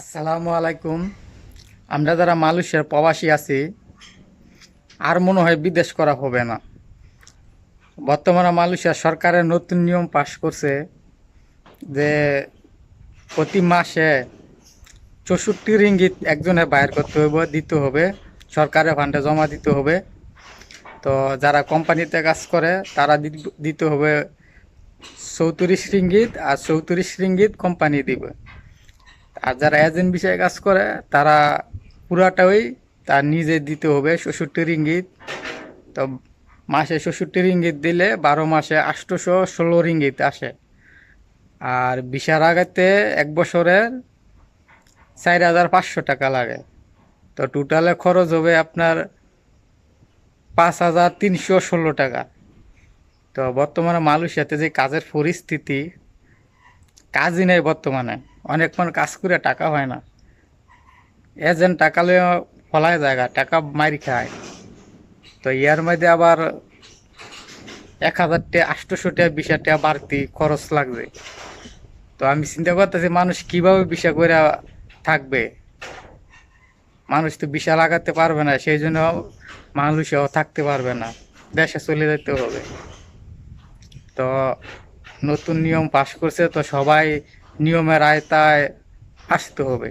আসসালামু আলাইকুম। আমরা যারা মালয়েশিয়ার প্রবাসী আছি, আর মনে হয় বিদেশ করা হবে না। বর্তমানে মালয়েশিয়া সরকারের নতুন নিয়ম পাশ করছে যে প্রতি মাসে চৌষট্টি রিঙ্গিত একজনে বাইর করতে হবে, দিতে হবে, সরকারের ফান্ডে জমা দিতে হবে। তো যারা কোম্পানিতে কাজ করে, তারা দিতে হবে চৌত্রিশ রিঙ্গিত, আর চৌত্রিশ রিঙ্গিত কোম্পানি দিবে। আর যারা এজেন্ট বিষয়ে কাজ করে, তারা পুরাটাই তার নিজে দিতে হবে ষষট্টি রিঙ্গিত। তো মাসে ষষট্টি রিঙ্গিত দিলে বারো মাসে আটশোশো ষোলো রিঙ্গিত আসে। আর বিশার আগাতে এক বছরের চার হাজার পাঁচশো টাকা লাগে। তো টোটালে খরচ হবে আপনার পাঁচ হাজার তিনশো ষোলো টাকা। তো বর্তমানে মালয়েশিয়াতে যে কাজের পরিস্থিতি কাজই নেই বর্তমানে। অনেক মানুষ কাজ করে টাকা হয় না। এজেন্ট টাকালে ফলায় জায়গা, টাকা মারি খায়। তো ইয়ার মধ্যে আবার এক হাজার টাকা টাকা বিশ টাকা বাড়তি খরচ লাগবে। তো আমি চিন্তা করতেছি, মানুষ কীভাবে বিষা করে থাকবে? মানুষ তো বিষা লাগাতে পারবে না, সেই জন্য মানুষও থাকতে পারবে না। দেশে চলে যেতে হবে। তো নতুন নিয়ম পাশ করছে, তো সবাই নিয়মের আয়তায় আসতে হবে।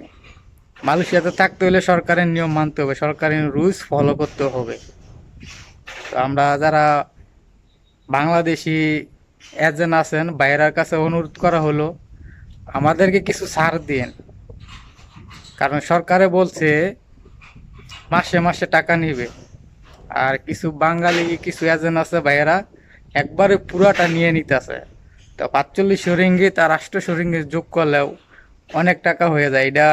মালয়েশিয়াতে থাকতে হলে সরকারের নিয়ম মানতে হবে, সরকারের রুলস ফলো করতে হবে। তো আমরা যারা বাংলাদেশি এজেন্ট আছেন, বাইরের কাছে অনুরোধ করা হলো, আমাদেরকে কিছু ছাড় দিন কারণ সরকারে বলছে, মাসে মাসে টাকা নিবে। আর কিছু বাঙালি, কিছু এজেন্ট আছে ভাইয়েরা একবারে পুরাটা নিয়ে নিতেছে। তো পাঁচচল্লিশশো রিঙ্গিত আর আটশোশো রিঙ্গিত যোগ করলেও অনেক টাকা হয়ে যায়। এটা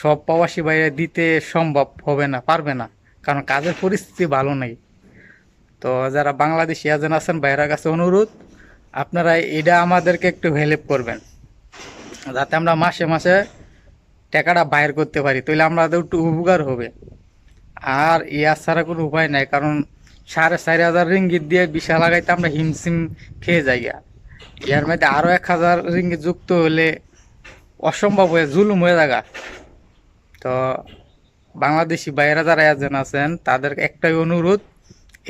সব প্রবাসী বাইরে দিতে সম্ভব হবে না, পারবে না, কারণ কাজের পরিস্থিতি ভালো নেই। তো যারা বাংলাদেশি এজেন্ট আছেন বাইরের কাছে অনুরোধ, আপনারা এটা আমাদেরকে একটু হেল্প করবেন, যাতে আমরা মাসে মাসে টাকাটা বাইর করতে পারি, তাহলে আমাদের একটু উপকার হবে। আর ইয়ার ছাড়া কোনো উপায় নাই, কারণ সাড়ে চারি হাজার রিঙ্গিত দিয়ে বিশা লাগাইতে আমরা হিমসিম খেয়ে যাই। ইয়ার মধ্যে আরও এক হাজার রিঙ্গিত যুক্ত হলে অসম্ভব হয়ে জুলুম হয়ে থাকা তো বাংলাদেশি বাইরে যারা এজেন্ট আছেন, তাদের একটাই অনুরোধ,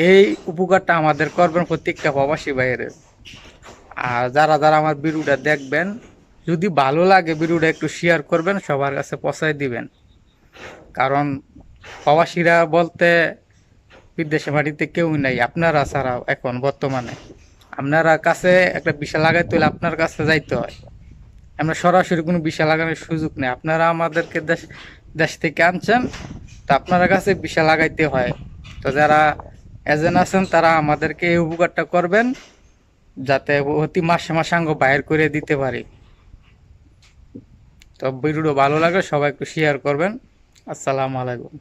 এই উপকারটা আমাদের করবেন প্রত্যেকটা প্রবাসী বাইরে। আর যারা যারা আমার ভিডিওটা দেখবেন, যদি ভালো লাগে ভিডিওটা একটু শেয়ার করবেন, সবার কাছে পৌঁছায় দিবেন। কারণ প্রবাসীরা বলতে বিদেশে বাড়িতে কেউ নাই, আপনারা ছাড়া এখন বর্তমানে। আপনারা কাছে একটা বিশা লাগাইতে হলে আপনার কাছে যাইতে হয়। আমরা সরাসরি কোনো বিশা লাগানোর সুযোগ নেই। আপনারা আমাদেরকে দেশ দেশ থেকে আনছেন, তো আপনার কাছে বিশা লাগাইতে হয়। তো যারা এজেন্ট আছেন, তারা আমাদেরকে এই উপকারটা করবেন, যাতে অতি মাসে মাসাঙ্গ বাইর করে দিতে পারি। তো ভিডিওটা ভালো লাগে সবাই একটু শেয়ার করবেন। আসসালামু আলাইকুম।